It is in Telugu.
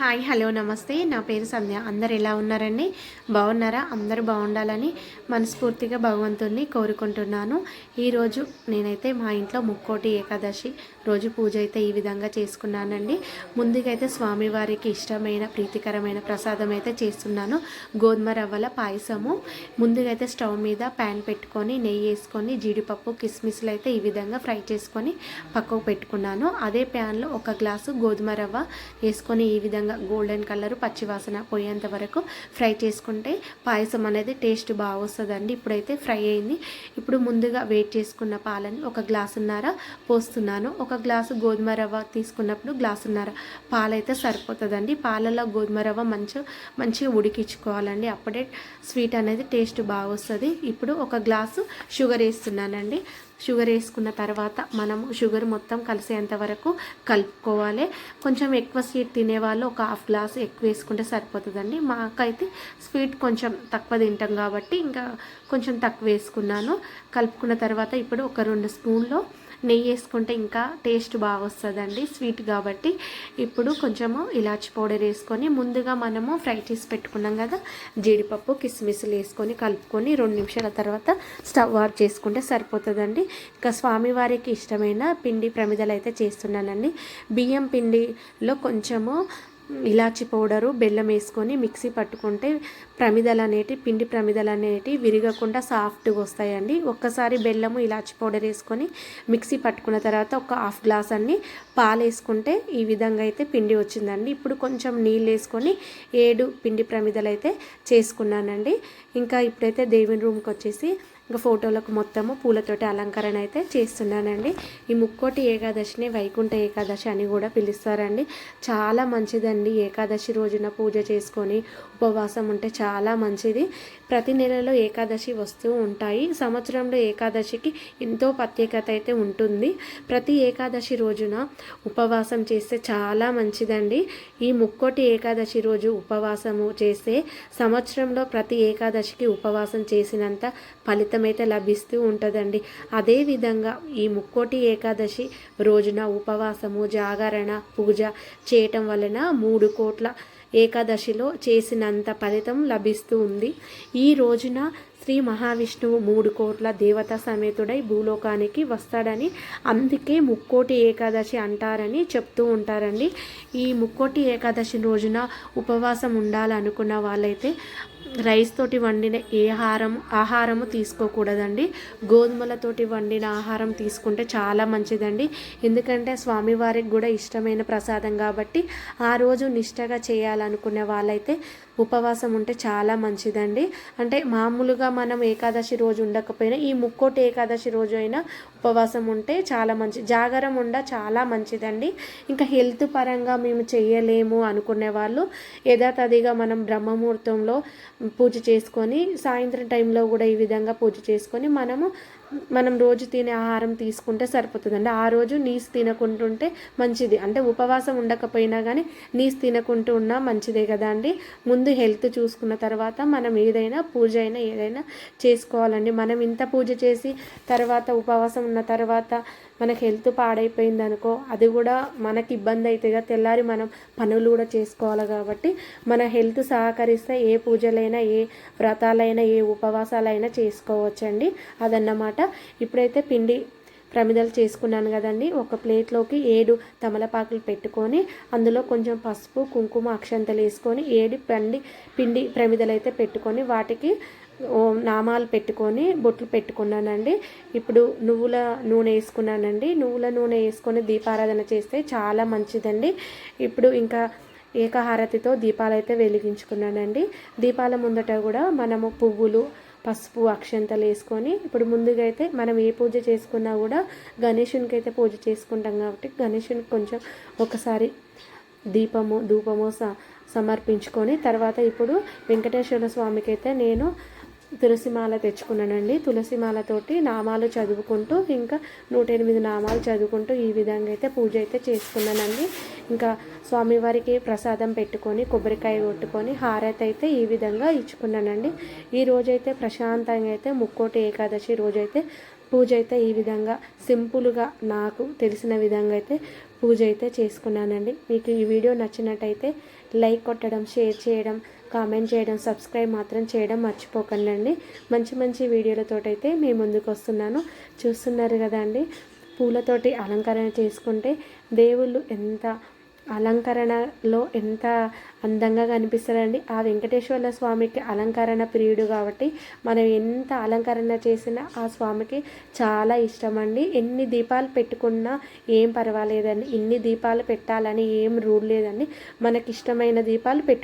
హాయ్ హలో నమస్తే. నా పేరు సంధ్య. అందరు ఎలా ఉన్నారండి? బాగున్నారా? అందరూ బాగుండాలని మనస్ఫూర్తిగా భగవంతుణ్ణి కోరుకుంటున్నాను. ఈరోజు నేనైతే మా ఇంట్లో ముక్కోటి ఏకాదశి రోజు పూజ అయితే ఈ విధంగా చేసుకున్నానండి. ముందుగా అయితే స్వామివారికి ఇష్టమైన ప్రీతికరమైన ప్రసాదం అయితే చేస్తున్నాను. గోధుమ రవ్వల పాయసము. ముందుగా అయితే స్టవ్ మీద ప్యాన్ పెట్టుకొని నెయ్యి వేసుకొని జీడిపప్పు కిస్మిస్లు అయితే ఈ విధంగా ఫ్రై చేసుకొని పక్కకు పెట్టుకున్నాను. అదే ప్యాన్లో ఒక గ్లాసు గోధుమ రవ్వ వేసుకొని ఈ విధంగా గోల్డెన్ కలర్ పచ్చివాసన పోయేంత వరకు ఫ్రై చేసుకుంటే పాయసం అనేది టేస్ట్ బాగా వస్తుందండి. ఇప్పుడైతే ఫ్రై అయింది. ఇప్పుడు ముందుగా వెయిట్ చేసుకున్న పాలని ఒక గ్లాసున్నర పోస్తున్నాను. ఒక గ్లాసు గోధుమ రవ్వ తీసుకున్నప్పుడు గ్లాసున్నర పాలైతే సరిపోతుందండి. పాలలో గోధుమ రవ్వ మంచి మంచిగా ఉడికించుకోవాలండి. అప్పుడే స్వీట్ అనేది టేస్ట్ బాగా వస్తుంది. ఇప్పుడు ఒక గ్లాసు షుగర్ వేస్తున్నానండి. షుగర్ వేసుకున్న తర్వాత మనము షుగర్ మొత్తం కలిసేంత వరకు కలుపుకోవాలి. కొంచెం ఎక్కువ స్వీట్ తినేవాళ్ళు ఒక హాఫ్ గ్లాస్ ఎక్కువ వేసుకుంటే సరిపోతుందండి. మాకైతే స్వీట్ కొంచెం తక్కువ తింటాం కాబట్టి ఇంకా కొంచెం తక్కువ వేసుకున్నాను. కలుపుకున్న తర్వాత ఇప్పుడు ఒక రెండు స్పూన్లో నెయ్యి వేసుకుంటే ఇంకా టేస్ట్ బాగా వస్తుందండి స్వీట్ కాబట్టి. ఇప్పుడు కొంచెము ఇలాచి పౌడర్ వేసుకొని ముందుగా మనము ఫ్రై చేసి పెట్టుకున్నాం కదా జీడిపప్పు కిస్మిస్లు వేసుకొని కలుపుకొని రెండు నిమిషాల తర్వాత స్టవ్ ఆఫ్ చేసుకుంటే సరిపోతుందండి. ఇంకా స్వామివారికి ఇష్టమైన పిండి ప్రమిదలు అయితే చేస్తున్నానండి. బియ్యం పిండిలో కొంచెము ఇలాచి పౌడరు బెల్లం వేసుకొని మిక్సీ పట్టుకుంటే ప్రమిదలు అనేటి పిండి ప్రమిదలు అనేటి విరగకుండా సాఫ్ట్గా వస్తాయండి. ఒక్కసారి బెల్లము ఇలాచి పౌడర్ వేసుకొని మిక్సీ పట్టుకున్న తర్వాత ఒక హాఫ్ గ్లాస్ అన్ని పాలు వేసుకుంటే ఈ విధంగా అయితే పిండి వచ్చిందండి. ఇప్పుడు కొంచెం నీళ్ళు వేసుకొని ఏడు పిండి ప్రమిదలు అయితే చేసుకున్నానండి. ఇంకా ఇప్పుడైతే దేవుని రూమ్కి వచ్చేసి ఇంకా ఫోటోలకు మొత్తము పూలతోటి అలంకరణ అయితే చేస్తున్నానండి. ఈ ముక్కోటి ఏకాదశిని వైకుంఠ ఏకాదశి అని కూడా పిలుస్తారండి. చాలా మంచిదండి. ఏకాదశి రోజున పూజ చేసుకొని ఉపవాసం ఉంటే చాలా మంచిది. ప్రతి నెలలో ఏకాదశి వస్తూ ఉంటాయి. సంవత్సరంలో ఏకాదశికి ఎంతో ప్రత్యేకత అయితే ఉంటుంది. ప్రతి ఏకాదశి రోజున ఉపవాసం చేస్తే చాలా మంచిదండి. ఈ ముక్కోటి ఏకాదశి రోజు ఉపవాసము చేస్తే సంవత్సరంలో ప్రతి ఏకాదశికి ఉపవాసం చేసినంత ఫలితం అయితే లభిస్తూ ఉంటుందండి. అదేవిధంగా ఈ ముక్కోటి ఏకాదశి రోజున ఉపవాసము జాగరణ పూజ చేయటం వలన మూడు కోట్ల ఏకాదశిలో చేసినంత ఫలితం లభిస్తూ ఉంది. ఈ రోజున శ్రీ మహావిష్ణువు మూడు కోట్ల దేవత సమేతుడై భూలోకానికి వస్తాడని అందుకే ముక్కోటి ఏకాదశి అంటారని చెప్తూ ఉంటారండి. ఈ ముక్కోటి ఏకాదశి రోజున ఉపవాసం ఉండాలనుకున్న వాళ్ళైతే రైస్ తోటి వండిన ఏ హారం ఆహారము తీసుకోకూడదండి. గోధుమలతోటి వండిన ఆహారం తీసుకుంటే చాలా మంచిదండి. ఎందుకంటే స్వామివారికి కూడా ఇష్టమైన ప్రసాదం కాబట్టి ఆ రోజు నిష్టగా చేయాలనుకునే వాళ్ళైతే ఉపవాసం ఉంటే చాలా మంచిదండి. అంటే మామూలుగా మనం ఏకాదశి రోజు ఉండకపోయినా ఈ ముక్కోటి ఏకాదశి రోజు అయినా ఉపవాసం ఉంటే చాలా మంచి జాగరం ఉండ చాలా మంచిదండి. ఇంకా హెల్త్ పరంగా మేము చేయలేము అనుకునే వాళ్ళు యథాతథిగా మనం బ్రహ్మముహూర్తంలో పూజ చేసుకొని సాయంత్రం టైంలో కూడా ఈ విధంగా పూజ చేసుకొని మనము మనం రోజు తినే ఆహారం తీసుకుంటే సరిపోతుందండి. ఆ రోజు నీస్ తినకుంటుంటే మంచిది. అంటే ఉపవాసం ఉండకపోయినా కానీ నీస్ తినకుంటూ ఉన్నా మంచిదే కదా అండి. ముందు హెల్త్ చూసుకున్న తర్వాత మనం ఏదైనా పూజ అయినా ఏదైనా చేసుకోవాలండి. మనం ఇంత పూజ చేసి తర్వాత ఉపవాసం ఉన్న తర్వాత మనకి హెల్త్ పాడైపోయింది అనుకో అది కూడా మనకి ఇబ్బంది అవుతుంది తెల్లారి మనం పనులు కూడా చేసుకోవాలి కాబట్టి మన హెల్త్ సహకరిస్తే ఏ పూజలైనా ఏ వ్రతాలైనా ఏ ఉపవాసాలైనా చేసుకోవచ్చండి. అదన్నమాట. ఇప్పుడైతే పిండి ప్రమిదలు చేసుకున్నాను కదండి. ఒక ప్లేట్లోకి ఏడు తమలపాకులు పెట్టుకొని అందులో కొంచెం పసుపు కుంకుమ అక్షంతలు వేసుకొని ఏడు పండి పిండి ప్రమిదలు అయితే పెట్టుకొని వాటికి నామాలు పెట్టుకొని బొట్లు పెట్టుకున్నానండి. ఇప్పుడు నువ్వుల నూనె వేసుకున్నానండి. నువ్వుల నూనె వేసుకొని దీపారాధన చేస్తే చాలా మంచిదండి. ఇప్పుడు ఇంకా ఏకహారతితో దీపాలు అయితే వెలిగించుకున్నానండి. దీపాల ముందట కూడా మనము పువ్వులు పసుపు అక్షంతలు వేసుకొని ఇప్పుడు ముందుగా అయితే మనం ఏ పూజ చేసుకున్నా కూడా గణేషునికి అయితే పూజ చేసుకుంటాం కాబట్టి గణేషునికి కొంచెం ఒకసారి దీపము ధూపము స సమర్పించుకొని తర్వాత ఇప్పుడు వెంకటేశ్వర స్వామికి అయితే నేను తులసిమాల తెచ్చుకున్నానండి. తులసిమాలతోటి నామాలు చదువుకుంటూ ఇంకా నూట ఎనిమిది నామాలు చదువుకుంటూ ఈ విధంగా అయితే పూజ అయితే చేసుకున్నానండి. ఇంకా స్వామివారికి ప్రసాదం పెట్టుకొని కొబ్బరికాయ కొట్టుకొని హారతి అయితే ఈ విధంగా ఇచ్చుకున్నానండి. ఈ రోజైతే ప్రశాంతంగా అయితే ముక్కోటి ఏకాదశి రోజైతే పూజ అయితే ఈ విధంగా సింపుల్గా నాకు తెలిసిన విధంగా అయితే పూజ అయితే చేసుకున్నానండి. మీకు ఈ వీడియో నచ్చినట్టయితే లైక్ కొట్టడం షేర్ చేయడం కామెంట్ చేయడం సబ్స్క్రైబ్ మాత్రం చేయడం మర్చిపోకండి మంచి మంచి వీడియోలతోటైతే మీ ముందుకు వస్తున్నాను చూస్తున్నారు కదా అండి పూలతోటి అలంకరణ చేసుకుంటే దేవుళ్ళు ఎంత అలంకరణలో ఎంత అందంగా కనిపిస్తారండి. ఆ వెంకటేశ్వర స్వామికి అలంకరణ ప్రియుడు కాబట్టి మనం ఎంత అలంకరణ చేసినా ఆ స్వామికి చాలా ఇష్టం అండి ఎన్ని దీపాలు పెట్టుకున్నా ఏం పర్వాలేదండి. ఇన్ని దీపాలు పెట్టాలని ఏం రూల్ లేదండి. మనకి ఇష్టమైన దీపాలు పెట్టు